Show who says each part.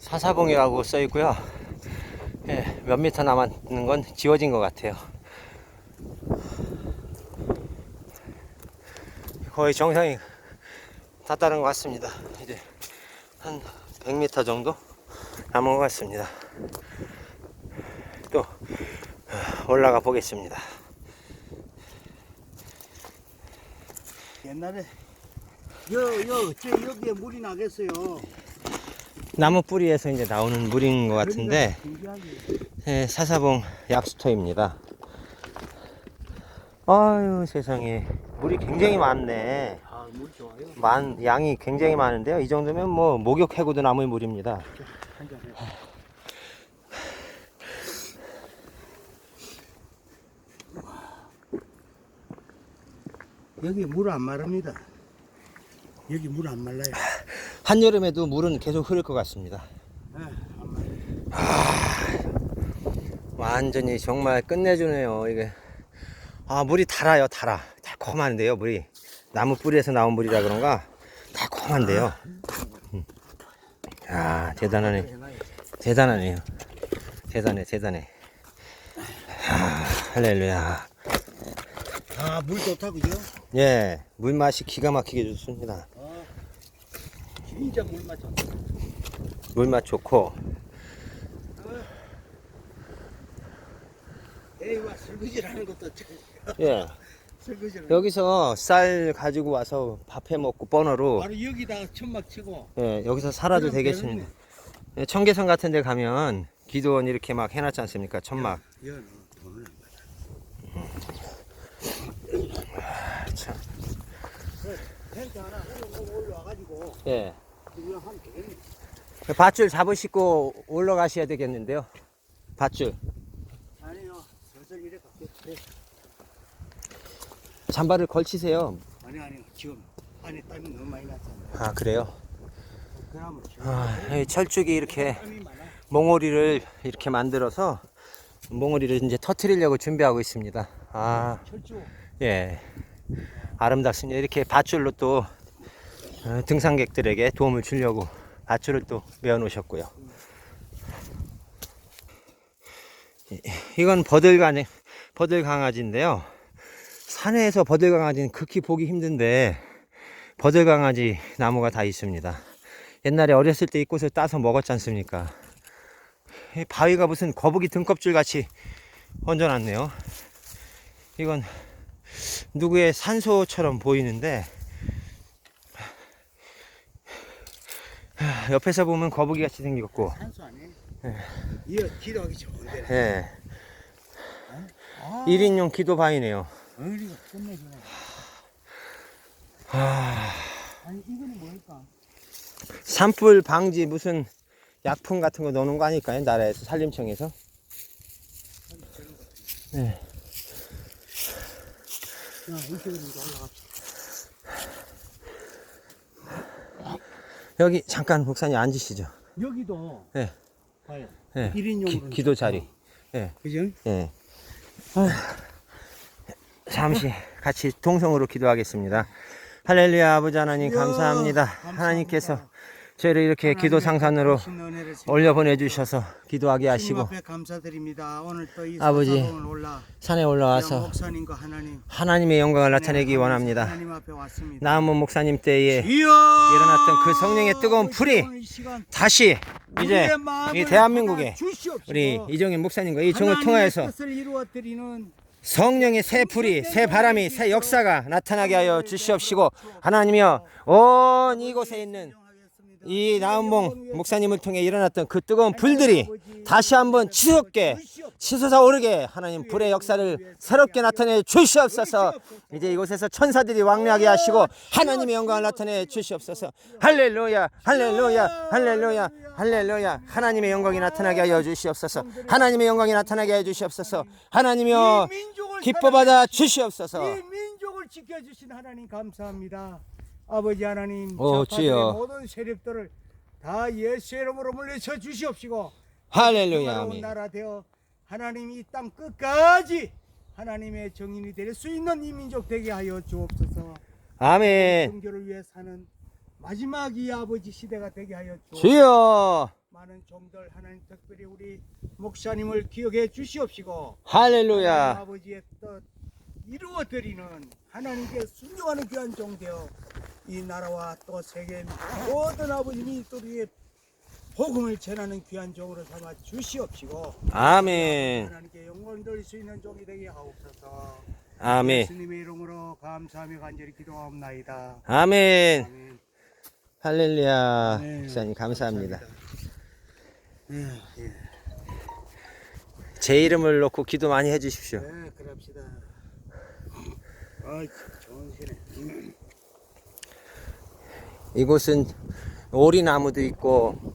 Speaker 1: 사사봉이라고 써 있고요. 예, 몇 미터 남았는 건 지워진 것 같아요. 거의 정상이 닿다는 것 같습니다. 이제 한 100m 정도 남은 것 같습니다. 또 어, 올라가 보겠습니다.
Speaker 2: 옛날에 여 여 저 여기에 물이 나겠어요.
Speaker 1: 나무 뿌리에서 이제 나오는 물인 것 같은데. 예, 사사봉 약수터입니다. 아유 세상에 물이 굉장히 많네.
Speaker 2: 아물 좋아요.
Speaker 1: 많 양이 굉장히 많은데요. 이 정도면 뭐 목욕 해고도 남의 물입니다.
Speaker 2: 여기 물 안 마릅니다. 여기 물 안 말라요.
Speaker 1: 한여름에도 물은 계속 흐를 것 같습니다.
Speaker 2: 네, 안 말라요.
Speaker 1: 완전히 정말 끝내주네요. 이게 아 물이 달아요, 달아. 달콤한데요, 물이 나무 뿌리에서 나온 물이라 그런가 달콤한데요. 음. 아 대단하네. 대단하네요. 대단해, 대단해. 아, 할렐루야.
Speaker 2: 아, 물 좋다, 그죠?
Speaker 1: 예, 물 맛이 기가 막히게 좋습니다.
Speaker 2: 아, 진짜 물 맞아.
Speaker 1: 물맛 좋고
Speaker 2: 에이와 설거지라는 것도 참-
Speaker 1: 예
Speaker 2: 설거지를.
Speaker 1: 여기서 쌀 가지고 와서 밥 해 먹고 버너로
Speaker 2: 바로 여기다가 천막 치고.
Speaker 1: 예 여기서 살아도 되겠습니다. 예, 청계천 같은 데 가면 기도원 이렇게 막 해놨지 않습니까? 천막.
Speaker 2: 이거는 돈을 안 받아.
Speaker 1: 참.
Speaker 2: 텐트 하나 올려와가지고
Speaker 1: 예.
Speaker 2: 되겠네.
Speaker 1: 밧줄 잡으시고 올라가셔야 되겠는데요. 밧줄.
Speaker 2: 아니요, 슬슬 이래 갈게.
Speaker 1: 잠바를 걸치세요.
Speaker 2: 아니 아니 지금 안에 땀이 너무 많이 났잖아요.
Speaker 1: 아 그래요?
Speaker 2: 그러면 지금
Speaker 1: 아, 이 철쭉이 이렇게
Speaker 2: 땀이 많아.
Speaker 1: 몽오리를 이렇게 만들어서 몽오리를 이제 터트리려고 준비하고 있습니다. 아
Speaker 2: 철쭉.
Speaker 1: 예. 아름답습니다. 이렇게 밧줄로 또 어, 등산객들에게 도움을 주려고 밧줄을 또 메어 놓으셨고요. 이- 이건 버들강, 버들 강아지인데요. 산에서 버들 강아지는 극히 보기 힘든데 버들 강아지 나무가 다 있습니다. 옛날에 어렸을 때 이 꽃을 따서 먹었지 않습니까? 이 바위가 무슨 거북이 등껍질 같이 얹어놨네요. 이건 누구의 산소처럼 보이는데 옆에서 보면 거북이 같이 생겼고
Speaker 2: 산소 아니에요? 이어 기도하기 좋은데.
Speaker 1: 예,
Speaker 2: 아,
Speaker 1: 1인용 기도바위네요
Speaker 2: 어리가 끝내주네.
Speaker 1: 아,
Speaker 2: 아니 이거는 뭘까?
Speaker 1: 산불 방지 무슨 약품 같은 거 넣는 거 아닐까요? 나라에서 산림청에서 네.
Speaker 2: 야, 이쪽으로 이제 올라갑시다.
Speaker 1: 여기 잠깐 목사님 앉으시죠
Speaker 2: 여기도
Speaker 1: 네.
Speaker 2: 봐요.
Speaker 1: 예,
Speaker 2: 1인용으로.
Speaker 1: 기, 도 자리 예,
Speaker 2: 그죠?
Speaker 1: 예. 잠시 같이 동성으로 기도하겠습니다. 할렐루야 아버지 하나님 감사합니다.
Speaker 2: 감사합니다.
Speaker 1: 하나님께서 저희를 이렇게 기도 상산으로 올려 보내주셔서 기도하게 하시고 아버지, 산에
Speaker 2: 와서
Speaker 1: 올라와서
Speaker 2: 하나님
Speaker 1: 하나님의 영광을 나타내기
Speaker 2: 하나님,
Speaker 1: 원합니다. 나무 목사님 때에! 일어났던 그 성령의 뜨거운 불이 다시 이제 이 대한민국에 우리 이정현 목사님과 이 종을 통하여서 성령의 새 불이 새 바람이 새 역사가 나타나게 하여 주시옵시고 하나님이여 온 이곳에 있는 이 나은봉 목사님을 통해 일어났던 그 뜨거운 불들이 다시 한번 치솟게 치솟아 오르게 하나님 불의 역사를 새롭게 나타내 주시옵소서. 이제 이곳에서 천사들이 왕래하게 하시고 하나님의 영광을 나타내 주시옵소서. 할렐루야 할렐루야 할렐루야 할렐루야. 하나님의 영광이 나타나게 하여 주시옵소서. 하나님의 영광이 나타나게 하여 주시옵소서. 하나님이여
Speaker 2: 이 민족을
Speaker 1: 기뻐 받아
Speaker 2: 사랑하시고
Speaker 1: 주시옵소서.
Speaker 2: 이 민족을 지켜주신 하나님 감사합니다. 아버지 하나님
Speaker 1: 오,
Speaker 2: 좌파들의
Speaker 1: 주여.
Speaker 2: 모든 세력들을 다 예수의 이름으로 물리쳐 주시옵시고
Speaker 1: 할렐루야
Speaker 2: 평화로운
Speaker 1: 아멘
Speaker 2: 나라 되어 하나님 이 땅 끝까지 하나님의 정인이 될 수 있는 이 민족 되게 하여 주옵소서.
Speaker 1: 아멘
Speaker 2: 성교를 위해 사는 마지막 이 아버지 시대가 되게 하여 주옵소서.
Speaker 1: 주여
Speaker 2: 많은 종들 하나님 특별히 우리 목사님을 기억해 주시옵시고
Speaker 1: 할렐루야.
Speaker 2: 아버지의 뜻 이루어 드리는 하나님께 순종하는 귀한 종 되어 이 나라와 또 세계 모든 아버님이 또 우리의 복음을 전하는 귀한 종으로 삼아 주시옵시고
Speaker 1: 아멘.
Speaker 2: 하나님께 영광 돌릴 수 있는 종이 되게 하옵소서.
Speaker 1: 아멘.
Speaker 2: 예수님의 이름으로 감사하며 간절히 기도하옵나이다.
Speaker 1: 아멘.
Speaker 2: 아멘.
Speaker 1: 할렐루야.
Speaker 2: 네,
Speaker 1: 목사님 감사합니다.
Speaker 2: 예, 예.
Speaker 1: 제 이름을 놓고 기도 많이 해 주십시오.
Speaker 2: 네, 그럽시다. 아, 정신에. 음.
Speaker 1: 이곳은 오리나무도 있고